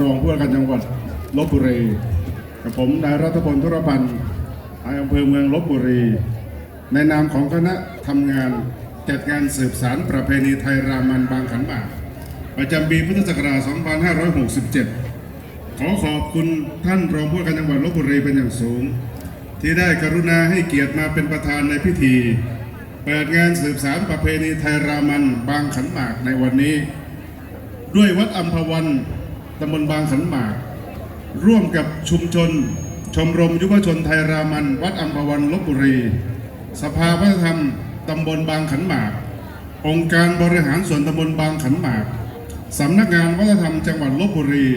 รองผู้ว่าการจังหวัดลบบุรีกับผมนายรัฐพลธุรพันธ์นายอำเภอเมืองลบบุรี ในนามของคณะทำงานจัดงานสืบสารประเพณีไทยรามันบางขันหมากประจำปีพุทธศักราช 2567 ขอขอบคุณท่านรองผู้ว่าการจังหวัดลบบุรีเป็นอย่างสูง ที่ได้กรุณาให้เกียรติมาเป็นประธานในพิธี เปิดงานสืบสารประเพณีไทยรามันบางขันหมากในวันนี้ ด้วยวัดอัมพวัน ตำบลบางขันหมาก ร่วมกับชุมชน ชมรมยุวชนไทยรามัน วัดอัมพวันลบบุรี สภาวัฒนธรรมตำบลบางขันหมาก องค์การบริหารส่วนตำบลบางขันหมากสำนักงานวัฒนธรรมจังหวัดลบบุรี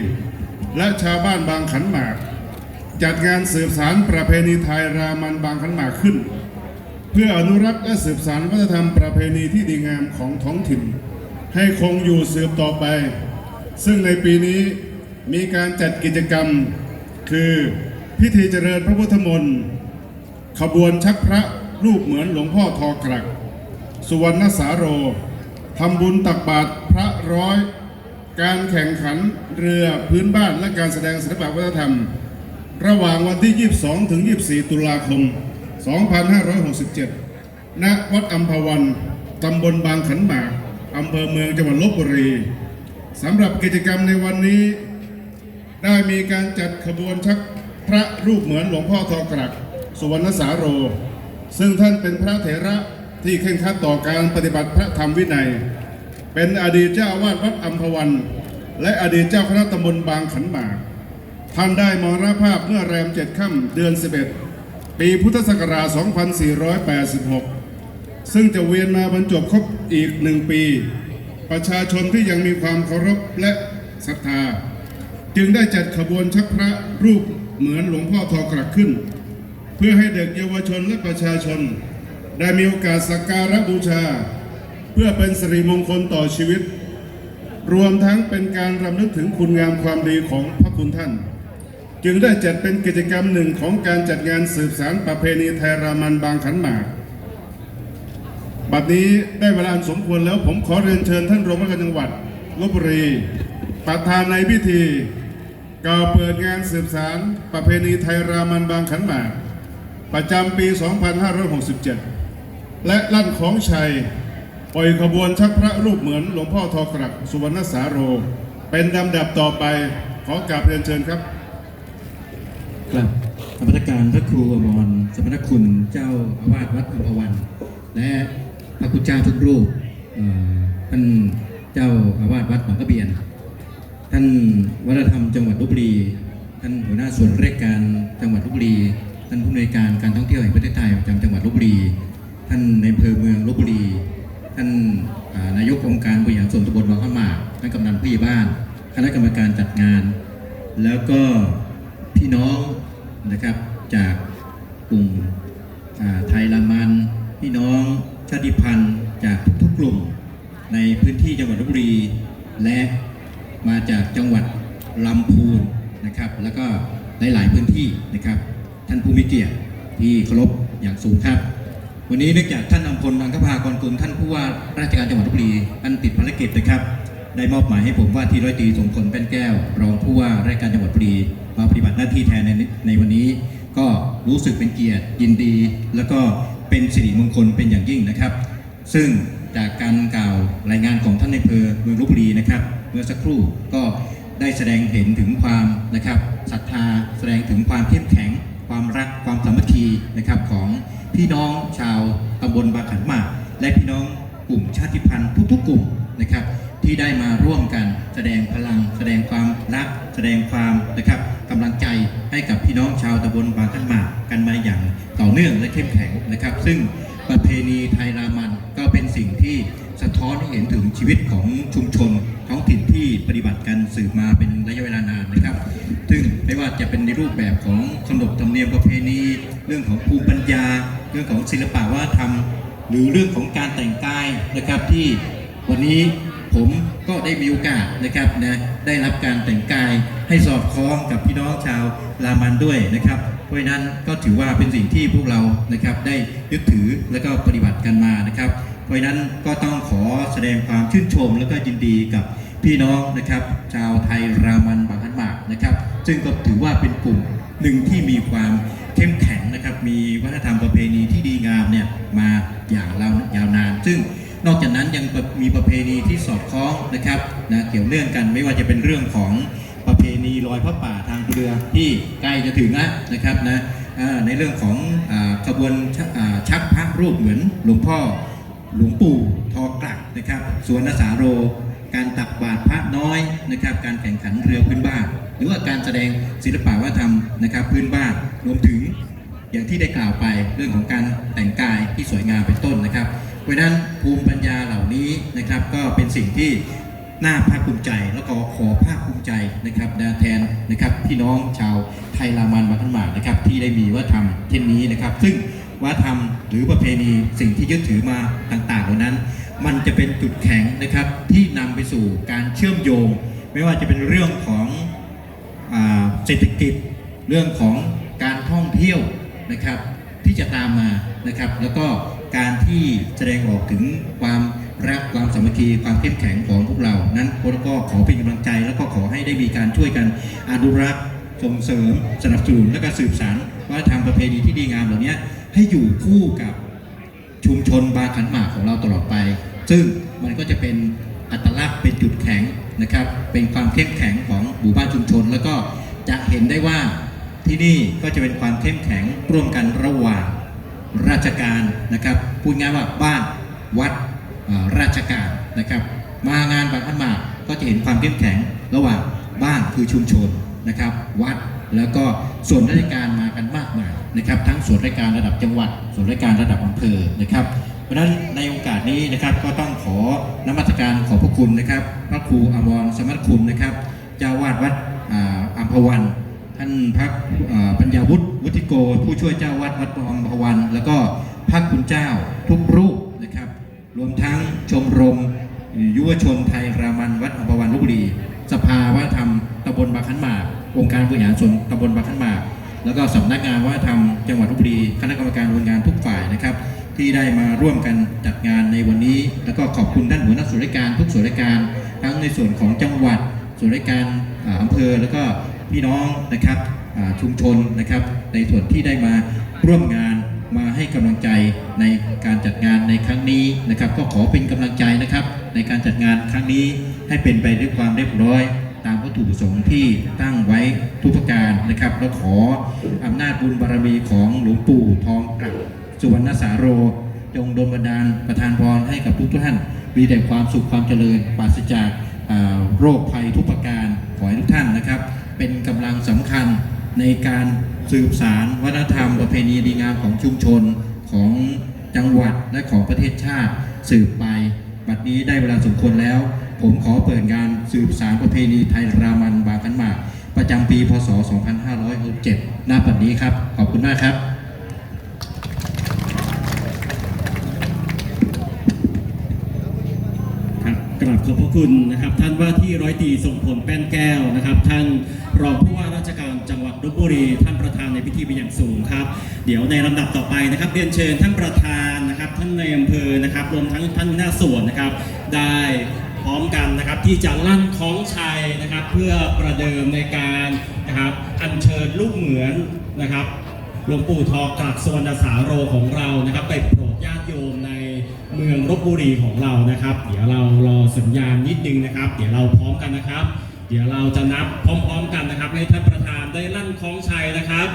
และชาวบ้านบางขันหมาก จัดงานสืบสารประเพณีไทยรามันบางขันหมากขึ้น เพื่ออนุรักษ์และสืบสานวัฒนธรรมประเพณีที่ดีงามของท้องถิ่น ให้คงอยู่สืบต่อไป ซึ่งในปีนี้มีการจัดกิจกรรม คือพิธีเจริญพระพุทธมนต์ขบวนชักพระรูปเหมือนหลวงพ่อทอกรัก สุวรรณสาโรทำบุญตักบาตรพระร้อย การแข่งขันเรือพื้นบ้านและการแสดงศิลปวัฒนธรรม ระหว่างวันที่ 22 ถึง 24 ตุลาคม 2567 ณ วัดอัมพวัน ตำบลบางขันหมาก อำเภอเมืองจังหวัดลบบุรี สำหรับกิจกรรมในวันนี้ ได้มีการจัดขบวนชักพระรูปเหมือนหลวงพ่อทองกรักสุวรรณสาโร ซึ่งท่านเป็นพระเถระที่เคร่งครัดต่อการปฏิบัติพระธรรมวินัย เป็นอดีตเจ้าอาวาสวัดอัมพวัน และอดีตเจ้าคณะตำบลบางขันหมาก ท่านได้มรณภาพเมื่อแรมเจ็ดค่ำเดือน 11 ปีพุทธศักราช 2486 ซึ่งจะเวียนมาบรรจบครบอีกหนึ่งปี ประชาชนที่ยังมีความเคารพและศรัทธา จึงได้จัดขบวนชักพระรูปเหมือนหลวงพ่อทอกรักขึ้น เพื่อให้เด็กเยาวชนและประชาชน ได้มีโอกาสสักการะบูชา เพื่อเป็นสิริมงคลต่อชีวิต รวมทั้งเป็นการรำลึกถึงคุณงามความดีของพระคุณท่าน จึงได้จัดเป็นกิจกรรมหนึ่งของการจัดงานสืบสารประเพณีไทยรามันบางขันหมาก บัดนี้ได้เวลาอันสมควรแล้วผมขอเรียนเชิญท่านรองผู้การจังหวัดลบบุรี ประธานในพิธีกล่าวเปิดงานสืบสารประเพณีไทยรามันบางขันหมากประจำปี 2567 และลั่นของชัยปล่อยขบวนชักพระรูปเหมือนหลวงพ่อทอกรักสุวรรณสาโร เป็นลำดับต่อไปขอกราบเรียนเชิญครับครับธรรมการพระครูอมรสมณคุณเจ้าอาวาสวัดอัมพวันและ พระคุณเจ้าทุกรูปท่านเจ้าอาวาสวัดหนองกระเบียน ท่านวัฒนธรรมจังหวัดลบบุรี ท่านหัวหน้าส่วนราชการจังหวัดลบบุรี ท่านผู้อำนวยการการท่องเที่ยวแห่งประเทศไทยประจำจังหวัดลบบุรี ท่านในอำเภอเมืองลบบุรี ท่านนายกองค์การบริหารส่วนตำบลวังข้ามากท่านกำนันผู้ใหญ่บ้าน คณะกรรมการจัดงาน แล้วก็พี่น้องนะครับจากกลุ่มไทยละมันพี่น้อง ชาติพันธุ์จากทุกกลุ่ม ในพื้นที่จังหวัดลบบุรี และมาจากจังหวัดลำพูนนะครับ แล้วก็หลายๆพื้นที่นะครับ ท่านผู้มีเกียรติที่เคารพอย่างสูงครับ วันนี้เนื่องจากท่านอำพลอังคภากรกุลท่านผู้ว่าราชการจังหวัดลบบุรีท่านติดภารกิจนะครับ ได้มอบหมายให้ผมว่าที่ร้อยตรีสงคนแป้นแก้ว รองผู้ว่าราชการจังหวัดลบบุรีมาปฏิบัติหน้าที่แทนในในวันนี้ ก็รู้สึกเป็นเกียรติยินดี แล้วก็ เป็นสิริมงคลเป็นอย่างยิ่งนะครับ ซึ่งจากการกล่าวรายงานของท่านในเภอเมืองลบบุรีนะครับ เมื่อสักครู่ก็ได้แสดงเห็นถึงความนะครับศรัทธาแสดงถึงความเข้มแข็ง ความรักความสามัคคีนะครับของพี่น้องชาวตำบลบางขันหมากและพี่น้องกลุ่มชาติพันธุ์ทุกๆกลุ่มนะครับ ที่ได้มาร่วมกันแสดงพลัง แสดงความรัก แสดงความนะครับกำลังใจให้กับพี่น้องชาวตำบลบางขันหมากกันมาอย่างต่อเนื่องและเข้มแข็งนะครับ ซึ่งประเพณีไทยรามันก็เป็นสิ่งที่สะท้อนให้เห็นถึงชีวิตของชุมชนท้องถิ่นที่ปฏิบัติกันสืบมาเป็นระยะเวลานานนะครับ ซึ่งไม่ว่าจะเป็นในรูปแบบของขนบธรรมเนียมประเพณี เรื่องของภูมิปัญญา เรื่องของศิลปะวัฒนธรรม หรือเรื่องของการแต่งกายนะครับที่วันนี้ ผมก็ได้มีโอกาสนะครับนะได้รับการแต่งกายให้สอดคล้องกับพี่น้องชาวลามันด้วยนะครับ เพราะนั้นก็ถือว่าเป็นสิ่งที่พวกเรานะครับได้ยึดถือและก็ปฏิบัติกันมานะครับ เพราะนั้นก็ต้องขอแสดงความชื่นชม และก็ยินดีกับพี่น้องนะครับ ชาวไทยรามันบางขันซึ่งก็ถือว่าเป็นกลุ่มหนึ่งที่มีความเข้มแข็งนะครับ มีวัฒนธรรมประเพณีที่ดีงามเนี่ยมาอย่างเรายาวนาน ซึ่ง นอกจากนั้นยังมีประเพณีที่สอดคล้องนะครับนะเกี่ยวเนื่องกันไม่ว่าจะเป็นเรื่องของประเพณีลอยพระป่าทางเรือที่ใกล้จะถึงแล้วนะครับนะในเรื่องของอาขบวนช,ชักพระรูปเหมือนหลวงพ่อหลวงปู่ทอกลักนะครับสวนสาโร การตักบาตรพระน้อยนะครับ การแข่งขันเรือพื้นบ้าน หรือว่าการแสดงศิลปะวัฒนธรรมนะครับพื้นบ้านรวมถึงอย่างที่ได้กล่าวไปเรื่องของการแต่งกายที่สวยงามเป็นต้นนะครับ เพราะฉะนั้นภูมิปัญญาเหล่านี้นะครับ ก็เป็นสิ่งที่น่าภาคภูมิใจแล้วก็ขอภาคภูมิใจนะครับแทนนะครับพี่น้องชาวไทยรามันบางขันหมานะครับที่ได้มีวัฒนธรรมเช่นนี้นะครับ ซึ่งวัฒนธรรมหรือประเพณีสิ่งที่ยึดถือมาต่างๆเหล่านั้น มันจะเป็นจุดแข็งนะครับที่นำไปสู่การเชื่อมโยง ไม่ว่าจะเป็นเรื่องของเศรษฐกิจเรื่องของการท่องเที่ยวนะครับที่จะตามมานะครับ แล้วก็ การที่แสดงออกถึงความรักความสามัคคีความเข้มแข็งของพวกเรา นั้นก็ขอเป็นกำลังใจ แล้วก็ขอให้ได้มีการช่วยกันอนุรักษ์ส่งเสริม สนับสนุนและก็สืบสานวัฒนธรรมประเพณีที่ดีงามเหล่านี้ให้อยู่คู่กับชุมชนบาขันหมากของเราตลอดไป ซึ่งมันก็จะเป็นอัตลักษณ์เป็นจุดแข็งนะครับ เป็นความเข้มแข็งของหมู่บ้านชุมชน แล้วก็จะเห็นได้ว่าที่นี่ก็จะเป็นความเข้มแข็งร่วมกันระหว่าง ราชการนะครับพูดง่ายว่าบ้านวัดราชการนะครับ มางานบางขันมาก็จะเห็นความเข้มแข็งระหว่างบ้านคือชุมชนนะครับ วัดแล้วก็ส่วนราชการมากันมากมายนะครับ ทั้งส่วนราชการระดับจังหวัด ส่วนราชการระดับอำเภอนะครับ เพราะฉะนั้นในโอกาสนี้นะครับก็ต้องขอนมัสการขอบพระคุณนะครับ พระครูอมรสมณคุณนะครับเจ้าวาดวัดอ่าอัมพวัน ท่านพระปัญญาวุฒิวุฒิโก ผู้ช่วยเจ้าวาดวัดปอัมพวัน แล้วก็พระคุณเจ้าทุกรูปนะครับ รวมทั้งชมรมยุวชนไทยรามันวัดอัมพวันลพบุรี สภาวัฒนธรรมตำบลบางขันหมากองค์การบริหารส่วนตำบลบางขันหมากแล้วก็สำนักงานวัฒนธรรมจังหวัดลพบุรีคณะกรรมการบริหารทุกฝ่ายนะครับ ที่ได้มาร่วมกันจัดงานในวันนี้ แล้วก็ขอบคุณท่านหัวหน้าส่วนราชการทุกส่วนราชการทั้งในส่วนของจังหวัดส่วนราชการอำเภอแล้วก็ พี่น้องนะครับชุมชนนะครับ ในส่วนที่ได้มาร่วมงานมาให้กำลังใจในการจัดงานในครั้งนี้นะครับ ก็ขอเป็นกำลังใจนะครับ ในการจัดงานครั้งนี้ให้เป็นไปด้วยความเรียบร้อย ตามวัตถุประสงค์ที่ตั้งไว้ทุกประการนะครับ แล้วขออำนาจบุญบารมีของหลวงปู่ทองกลับสุวรรณสาโร จงดลบันดาลประทานพรให้กับทุกท่านมีแต่ความสุขความเจริญปราศจากโรคภัยทุกประ เป็นกำลังสำคัญในการสืบสารวัฒนธรรมประเพณีดีงามของชุมชนของจังหวัดและของประเทศชาติสืบไป บัดนี้ได้เวลาสมควรแล้ว ผมขอเปิดงานสืบสารประเพณีไทยรามันบางขันหมาก ประจำปีพศ 2567ณบัดนี้ครับ ขอบคุณมากครับ ครับกราบ ขอบพระคุณนะครับ ท่านว่าที่ร้อยตีทรงพลแป้นแก้วนะครับ ท่านรองผู้ว่าราชการจังหวัดลบบุรี ท่านประธานในพิธีเป็นอย่างสูงครับ เดี๋ยวในลำดับต่อไปนะครับเรียนเชิญท่านประธานนะครับ ท่านในอำเภอนะครับรวมทั้งท่านหน้าส่วนนะครับ ได้พร้อมกันนะครับที่จะลั่นคล้องชัยนะครับ เพื่อประเดิมในการนะครับอัญเชิญลูกเหมือนนะครับหลวงปู่ทองกลักสวรรณสาโรของเรานะครับ ไปโปรดญาติโยมใน เมืองลบบุรีของเรานะครับ เดี๋ยวเรารอสัญญาณนิดนึงนะครับ เดี๋ยวเราพร้อมกันนะครับ เดี๋ยวเราจะนับพร้อมๆกันนะครับ ให้ท่านประธานได้ลั่นคล้องชัยนะครับ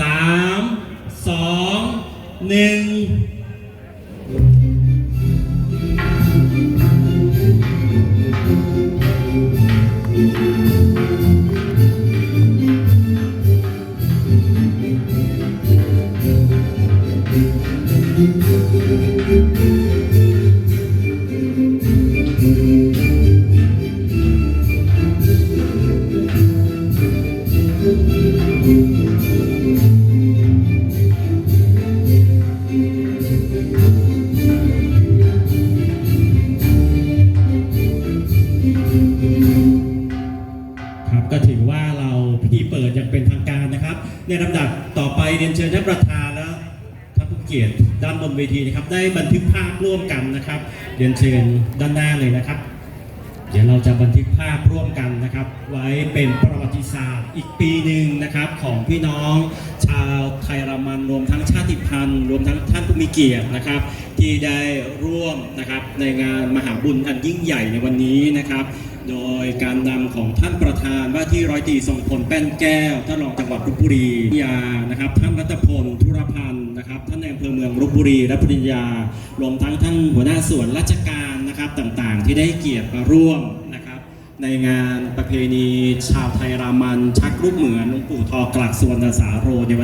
สามสองหนึ่ง กียรติด้านบนเวทีนะครับ ได้บันทึกภาพร่วมกันนะครับเรียนเชิญด้านหน้าเลยนะครับ เดี๋ยวเราจะบันทึกภาพร่วมกันนะครับ ไว้เป็นประวัติศาสตร์อีกปีหนึ่งนะครับ ของพี่น้องชาวไทยรามันรวมทั้งชาติพันธุ์รวมทั้งท่านผู้มีเกียรตินะครับ ที่ได้ร่วมนะครับในงานมหาบุญอันยิ่งใหญ่ในวันนี้นะครับโดยการนำของท่านประธานว่าที่ร้อยตรีทรงพลแป้นแก้ว ท่านรองจังหวัดลบบุรียานะครับ ท่านรัตพลธุรพันธ์ นะครับท่านในอำเภอเมืองลบบุรีรับปริญญารวมทั้งท่านหัวหน้าส่วนราชการนะครับต่างๆ ที่ได้เกียรติมาร่วมนะครับ ในงานประเพณีชาวไทยรามันชักลูกเหมือนหลวงปู่ทอกลักสวนสาโรในวัน